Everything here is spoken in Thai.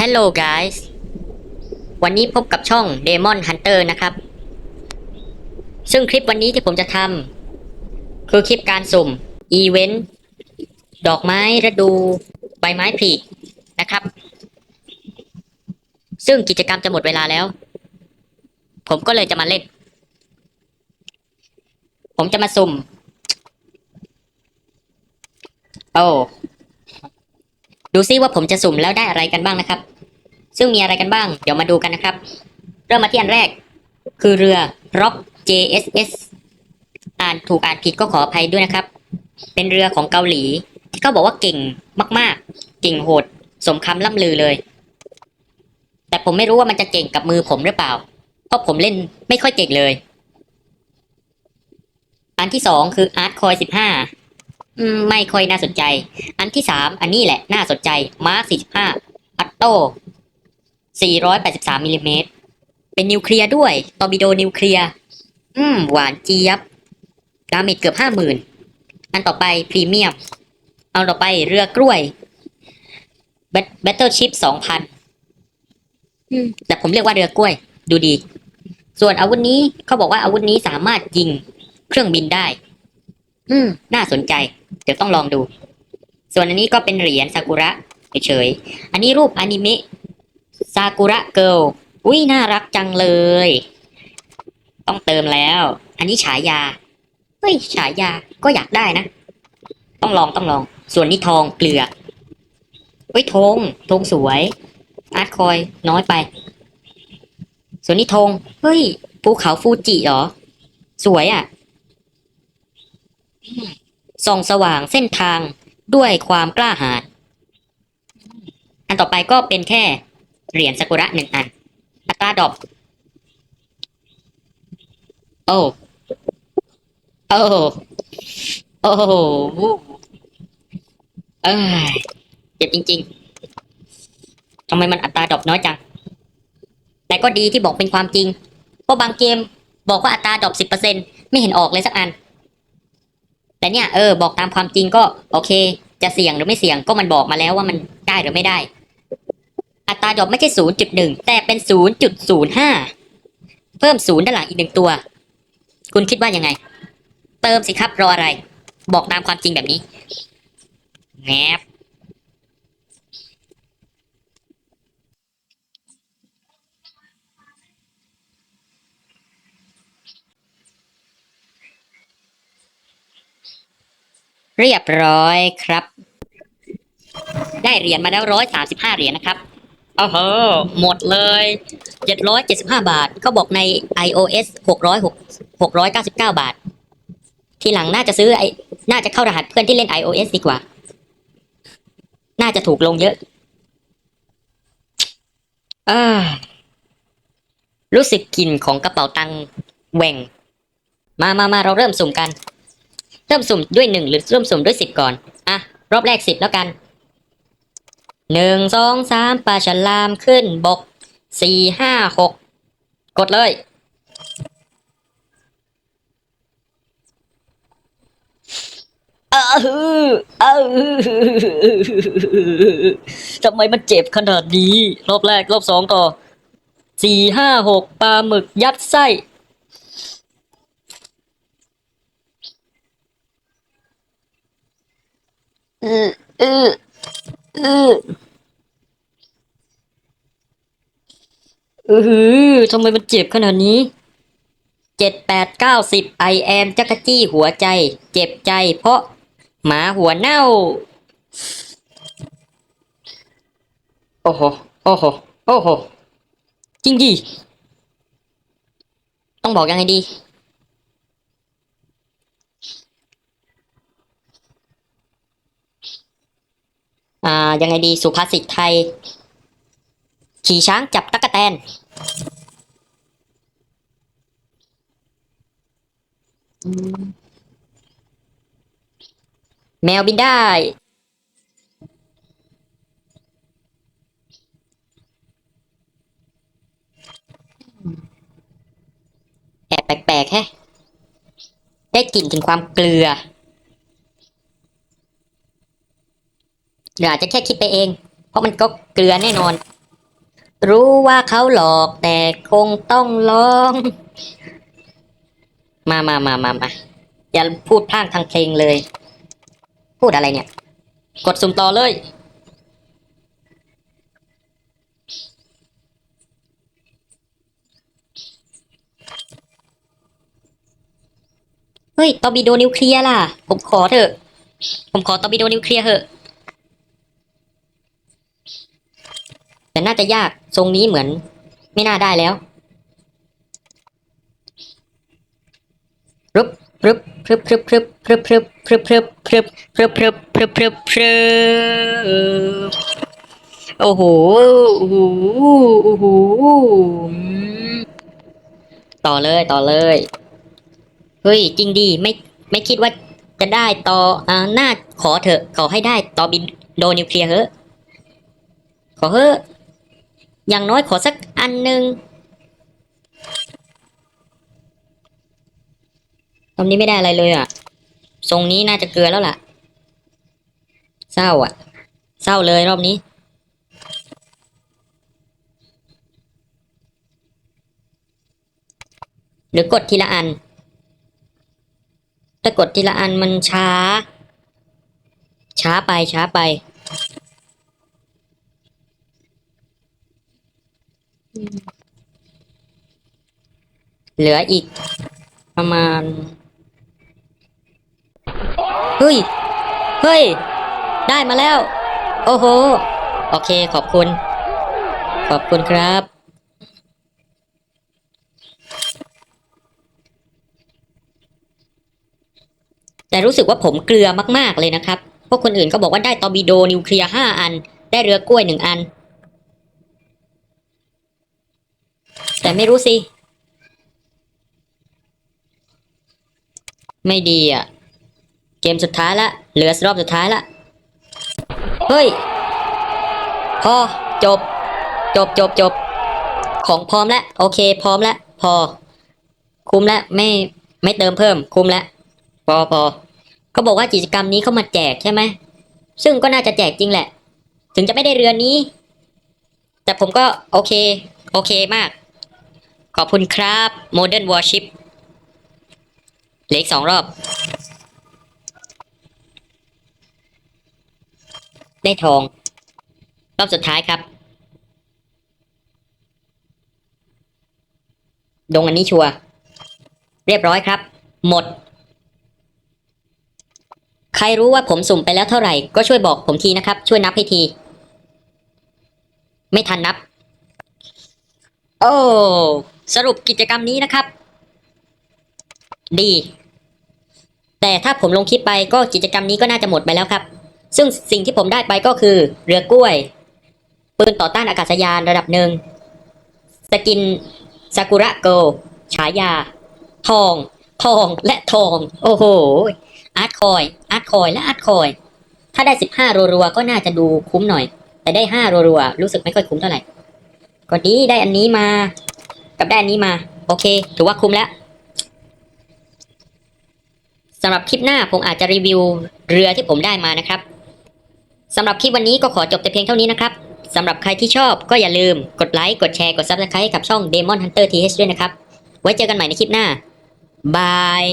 Hello guys วันนี้พบกับช่อง Demon Hunter นะครับ ซึ่งคลิปวันนี้ที่ผมจะทำคือคลิปการสุ่ม อีเวนต์ ดอกไม้ฤดู ใบไม้ผลินะครับ ซึ่งกิจกรรมจะหมดเวลาแล้ว ผมก็เลยจะมาเล่น ผมจะมาสุ่ม โอ้ ดูซิว่าผมจะสุ่มแล้วได้อะไรกันบ้างนะครับ ซึ่งมีอะไรกันบ้าง เดี๋ยวมาดูกันนะครับ เริ่มมาที่อันแรก คือเรือ Rock JSS อ่านถูกอ่านผิดก็ขออภัยด้วยนะครับ เป็นเรือของเกาหลี ที่เขาบอกว่าเก่งมาก ๆ เก่งโหด สมคำล่ำลือเลย แต่ผมไม่รู้ว่ามันจะเก่งกับมือผมหรือเปล่า เพราะผมเล่นไม่ค่อยเก่งเลย อันที่สองคือ Art Coin 15 ไม่ค่อยน่าสนใจ อันที่สามอันนี้แหละน่าสนใจ มาร์ค45อัตโต้483มิลลิเมตร เป็นนิวเคลียร์ด้วย ตอร์บิโดนิวเคลียร์ อืม หวานเจี๊ยบ ดาเมจเกือบห้าหมื่น อันต่อไปพรีเมียม เอาต่อไปเรือกล้วย แบตเตอร์ชิพสองพันแต่ผมเรียกว่าเรือกล้วย ดูดี ส่วนอาวุธนี้เขาบอกว่าอาวุธนี้สามารถยิงเครื่องบินได้ อืม น่าสนใจ เดี๋ยวต้องลองดู ส่วนอันนี้ก็เป็นเหรียญซากุระเฉยๆ อันนี้รูปอนิเมะซากุระเกิลอุ้ยน่ารักจังเลย ต้องเติมแล้ว อันนี้ฉายา เฮ้ย ฉายาก็อยากได้นะ ต้องลองต้องลอง ส่วนนี้ทองเปลือกเฮ้ยธงธงสวย อาร์ตคอยน้อยไป ส่วนนี้ธงเฮ้ยภูเขาฟูจิเหรอ สวยอะ ส่องสว่างเส้นทางด้วยความกล้าหาญอันต่อไปก็เป็นแค่เหรียญซากุระหนึ่งอัน อัตราดอกโอ้โอ้โอ้เอ้ยเจ็บจริง ๆทำไมมันอัตราดอกน้อยจัง แต่ก็ดีที่บอกเป็นความจริง เพราะบางเกมบอกว่าอัตราดอกสิบเปอร์เซ็นไม่เห็นออกเลยสักอัน แต่เนี่ยเออบอกตามความจริงก็โอเค จะเสี่ยงหรือไม่เสี่ยงก็มันบอกมาแล้วว่ามันได้หรือไม่ได้ อัตราดอกไม่ใช่ศูนย์จุดหนึ่งแต่เป็นศูนย์จุดศูนย์ห้าเพิ่มศูนย์ด้านหลังอีกหนึ่งตัว คุณคิดว่ายังไง เติมสิครับรออะไร บอกตามความจริงแบบนี้แงบ เรียบร้อยครับ ได้เหรียญมาแล้วร้อยสามสิบห้าเหรียญนะครับโอ้โหหมดเลยเจ็ดร้อยเจ็ดสิบห้าบาทเขาบอกใน iOS หกร้อยหกหกร้อยเก้าสิบเก้าบาท ทีหลังน่าจะซื้อไอน่าจะเข้ารหัสเพื่อนที่เล่น iOS ดีกว่า น่าจะถูกลงเยอะอารู้สึกกลิ่นของกระเป๋าตังแหว่ง มามามาเราเริ่มสุ่มกัน เริ่มสุ่มด้วยหนึ่งหรือเริ่มสุ่มด้วยสิบก่อน อะ รอบแรกสิบแล้วกันหนึ่งสองสามปลาฉลามขึ้นบกสี่ห้าหกกดเลย เออเออทำไมมันเจ็บขนาดนี้ รอบแรกรอบสองต่อสี่ห้าหกปลาหมึกยัดไส้ ออเออเออเออทำไมมันเจ็บขนาดนี้ เจ็ดแปดเก้าสิบไอแอมจักรจี้หัวใจ เจ็บใจเพราะหมาหัวเน่า โอ้โห โอ้โห โอ้โห จริงดิ ต้องบอกยังไงดี อ่ายังไงดีสุภาษิตไทย ขี่ช้างจับตั๊กแตน แมวบินได้ แอบแปลกๆแฮะ ได้กลิ่นถึงความเกลือ หรืออาจจะแค่คิดไปเอง เพราะมันก็เกลือแน่นอน รู้ว่าเขาหลอกแต่คงต้องลอง มามามามามาอย่าพูดพลางทางเพลงเลย พูดอะไรเนี่ย กดสุ่มต่อเลย เฮ้ยตอบิโดนิวเคลียร์ล่ะ ผมขอเถอะ ผมขอตอบิโดนิวเคลียร์เถอะ แต่ น่าจะยาก ทรงนี้เหมือน ไม่น่าได้แล้วรึบรึบรึบรึบรึบรึบรึบรึบรึบรึบรึบรึบรึบรึบรึบโอ้โห โอ้โห โอ้โห ต่อเลยต่อเลย เฮ้ย จริงดี ไม่ ไม่คิดว่าจะได้ต่ออ่าน่าขอเถอะ ขอให้ได้ต่อบินโดนิวเคลียร์เถอขอเถอ อย่างน้อยขอสักอันหนึ่งตอนนี้ไม่ได้อะไรเลยอะ ทรงนี้น่าจะเกลือแล้วล่ะ เศร้าอะ เศร้าเลยรอบนี้ หรือกดทีละอัน ถ้ากดทีละอันมันช้า ช้าไปช้าไป เหลืออีกประมาณ เฮ้ย เฮ้ย ได้มาแล้ว โอ้โห โอเคขอบคุณ ขอบคุณครับ แต่รู้สึกว่าผมเกลือมาก ๆ เลยนะครับ พวกคนอื่นก็บอกว่าได้ตอร์บิโดนิวเคลียร์ห้าอัน ได้เรือกล้วยหนึ่งอัน แต่ไม่รู้สิ ไม่ดีอะ เกมสุดท้ายละ เหลือรอบสุดท้ายละ เฮ้ย พอ จบ จบจบจบ ของพร้อมแล้ว โอเค พร้อมแล้ว พอ คุ้มแล้ว ไม่ ไม่เติมเพิ่ม คุ้มแล้ว พอพอเขาบอกว่ากิจกรรมนี้เขามาแจกใช่ไหม ซึ่งก็น่าจะแจกจริงแหละ ถึงจะไม่ได้เรือนนี้ แต่ผมก็โอเค โอเคมาก ขอบคุณครับ Modern Warship เหลืออีกสองรอบ ได้ทอง รอบสุดท้ายครับ ดงอันนี้ชัวร์เรียบร้อยครับ หมด ใครรู้ว่าผมสุ่มไปแล้วเท่าไหร่ ก็ช่วยบอกผมทีนะครับ ช่วยนับให้ที ไม่ทันนับ โอ้ สรุปกิจกรรมนี้นะครับ ดี แต่ถ้าผมลงคลิปไปก็กิจกรรมนี้ก็น่าจะหมดไปแล้วครับ ซึ่งสิ่งที่ผมได้ไปก็คือ เรือกล้วย ปืนต่อต้านอากาศยานระดับหนึ่ง สกินซากุระโก ฉายา ทอง ทองและทอง โอ้โห อาร์ตคอย อาร์ตคอยและอาร์ตคอย ถ้าได้สิบห้ารัวๆก็น่าจะดูคุ้มหน่อย แต่ได้ห้ารัวๆรู้สึกไม่ค่อยคุ้มเท่าไหร่ก็ดีได้อันนี้มา กับได้อันนี้มา โอเค ถือว่าคุ้มแล้วำหรับคลิปหน้าผมอาจจะรีวิวเรือที่ผมได้มานะครับสำหรับคลิปวันนี้ก็ขอจบแต่เพียงเท่านี้นะครับสำหรับใครที่ชอบก็อย่าลืมกดไลค์กดแชร์กด Subscribe ให้กับช่อง Demon Hunter TH ด้วยนะครับ ไว้เจอกันใหม่ในคลิปหน้าบาย